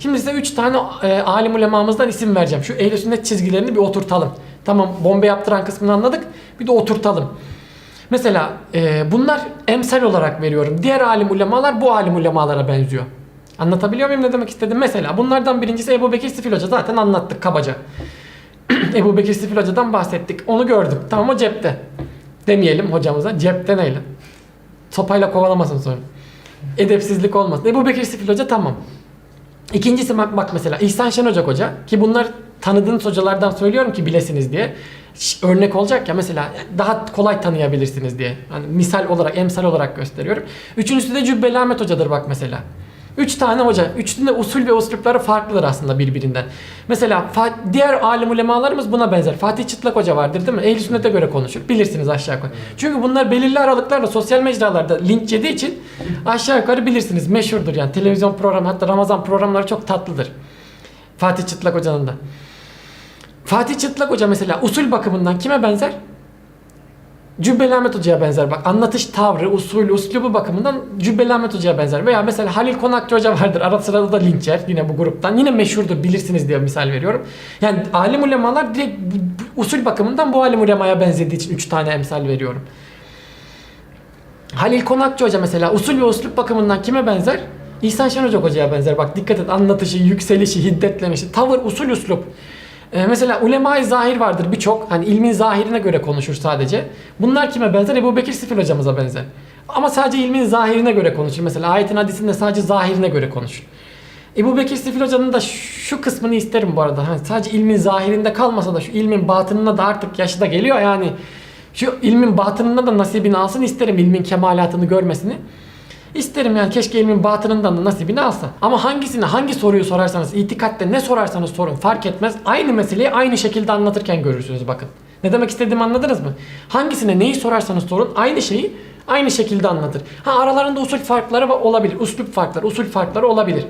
Şimdi size 3 tane e, alim ulemamızdan isim vereceğim. Şu ehl sünnet çizgilerini bir oturtalım. Tamam bombe yaptıran kısmını anladık. Bir de oturtalım. Mesela e, bunlar emsal olarak veriyorum. Diğer alim ulemalar bu alim ulemalara benziyor. Anlatabiliyor muyum ne demek istedim? Mesela bunlardan birincisi Ebu Bekir Sifil Hoca. Zaten anlattık kabaca. Ebu Bekir Sifil Hoca'dan bahsettik. Onu gördük. Tamam o cepte. Demeyelim hocamıza. Cepte neyle? Sopayla kovalamasın sonra. Edepsizlik olmasın. Ebu Bekir Sifil Hoca tamam. İkincisi bak, bak mesela İhsan Şen Hoca Hoca ki bunlar tanıdığınız hocalardan söylüyorum ki bilesiniz diye. Örnek olacak ya mesela daha kolay tanıyabilirsiniz diye. Hani misal olarak, emsal olarak gösteriyorum. Üçüncüsü de Cübbeli Ahmet Hoca'dır bak mesela. Üç tane hoca. Üçünün de usul ve uslupları farklıdır aslında birbirinden. Mesela diğer alim ulemalarımız buna benzer. Fatih Çıtlak Hoca vardır değil mi? Ehl-i sünnete göre konuşur. Bilirsiniz aşağı yukarı. Çünkü bunlar belirli aralıklarla sosyal mecralarda linç yediği için aşağı yukarı bilirsiniz. Meşhurdur yani. Televizyon programı hatta Ramazan programları çok tatlıdır. Fatih Çıtlak Hoca'nın da. Fatih Çıtlak Hoca mesela usul bakımından kime benzer? Cübbeli Ahmet Hoca'ya benzer bak. Anlatış tavrı, usul, uslubu bakımından Cübbeli Ahmet Hoca'ya benzer. Veya mesela Halil Konakçı Hoca vardır. Ara sırada da linç yer yine bu gruptan. Yine meşhurdur bilirsiniz diye misal veriyorum. Yani alim ulemalar direkt usul bakımından bu alim ulemaya benzediği için 3 tane emsal veriyorum. Halil Konakçı Hoca mesela usul ve uslup bakımından kime benzer? İhsan Şen Hoca Hoca'ya benzer. Bak dikkat et anlatışı, yükselişi, hiddetlenişi, tavır, usul, uslup. Ee, mesela ulema-i zahir vardır birçok. Hani ilmin zahirine göre konuşur sadece. Bunlar kime benzer? Ebu Bekir Sifil hocamıza benzer. Ama sadece ilmin zahirine göre konuşur. Mesela ayetin hadisinde sadece zahirine göre konuşur. Ebu Bekir Sifil hocanın da şu kısmını isterim bu arada. Hani sadece ilmin zahirinde kalmasa da şu ilmin batınına da artık yaşı da geliyor yani. Şu ilmin batınına da nasibini alsın isterim ilmin kemalatını görmesini. İsterim yani keşke ilmin batınından da nasibini alsa. Ama hangisini hangi soruyu sorarsanız itikatte ne sorarsanız sorun fark etmez. Aynı meseleyi aynı şekilde anlatırken görürsünüz bakın. Ne demek istediğimi anladınız mı? Hangisine neyi sorarsanız sorun aynı şeyi aynı şekilde anlatır. Ha aralarında usul farkları olabilir. Uslup farkları, usul farkları olabilir.